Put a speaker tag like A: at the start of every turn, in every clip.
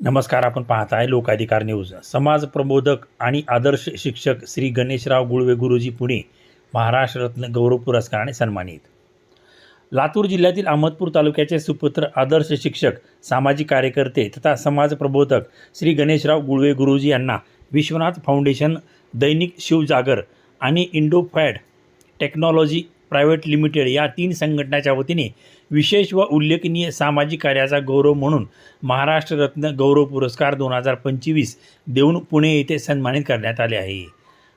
A: नमस्कार आपण पाहत आहे लोकाधिकार न्यूज. समाज प्रबोधक आणि आदर्श शिक्षक श्री गणेशराव गुळवे गुरुजी पुणे महाराष्ट्र रत्न गौरव पुरस्काराने सन्मानित. लातूर जिल्ह्यातील अहमदपूर तालुक्याचे सुपुत्र आदर्श शिक्षक सामाजिक कार्यकर्ते तथा समाज प्रबोधक श्री गणेशराव गुळवे गुरुजी यांना विश्वनाथ फाउंडेशन दैनिक शिवजागर आणि इंडोफॅड टेक्नॉलॉजी प्रायव्हेट लिमिटेड या तीन संघटनाच्या वतीने विशेष व उल्लेखनीय सामाजिक कार्याचा गौरव म्हणून महाराष्ट्र रत्न गौरव पुरस्कार दोन हजार पंचवीस देऊन पुणे येथे सन्मानित करण्यात आले आहे.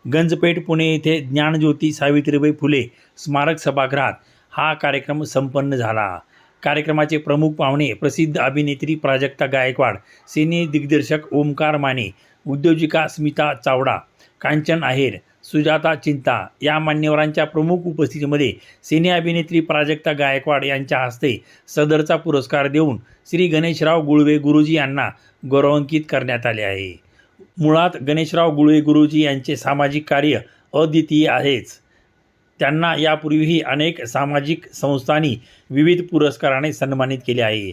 A: गंजपेठ पुणे येथे ज्ञानज्योती सावित्रीबाई फुले स्मारक सभागृहात हा कार्यक्रम संपन्न झाला. कार्यक्रमाचे प्रमुख पाहुणे प्रसिद्ध अभिनेत्री प्राजक्ता गायकवाड सिने दिग्दर्शक ओमकार माने उद्योजिका स्मिता चावडा कांचन आहेर सुजाता चिंता या मान्यवरांच्या प्रमुख उपस्थितीमध्ये सिने अभिनेत्री प्राजक्ता गायकवाड यांच्या हस्ते सदरचा पुरस्कार देऊन श्री गणेशराव गुळवे गुरुजी यांना गौरवांकित करण्यात आले आहे. मुळात गणेशराव गुळवे गुरुजी यांचे सामाजिक कार्य अद्वितीय आहेच. त्यांना यापूर्वीही अनेक सामाजिक संस्थांनी विविध पुरस्काराने सन्मानित केले आहे.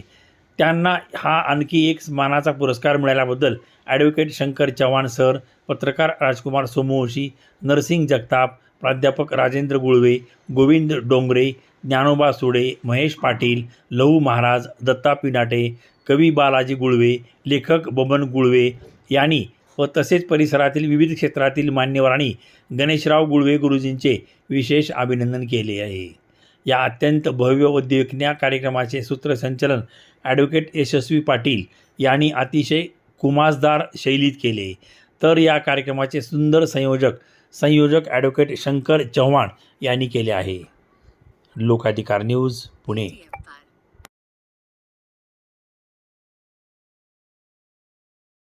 A: त्यांना हा आणखी एक मानाचा पुरस्कार मिळाल्याबद्दल ॲडव्होकेट शंकर चव्हाण सर पत्रकार राजकुमार सोमवंशी नरसिंग जगताप प्राध्यापक राजेंद्र गुळवे गोविंद डोंगरे ज्ञानोबा सुडे महेश पाटील लहू महाराज दत्ता पिनाटे कवी बालाजी गुळवे लेखक बबन गुळवे यांनी व तसेच परिसरातील विविध क्षेत्रातील मान्यवरांनी गणेशराव गुळवे गुरुजींचे विशेष अभिनंदन केले आहे. या अत्यंत भव्य व देखण्या कार्यक्रमाचे सूत्रसंचलन ॲडव्होकेट यशस्वी पाटील यांनी अतिशय कुमासदार शैलीत केले. तर या कार्यक्रमाचे सुंदर संयोजक संयोजक ॲडव्होकेट शंकर चव्हाण यांनी केले आहे. लोकाधिकार न्यूज पुणे.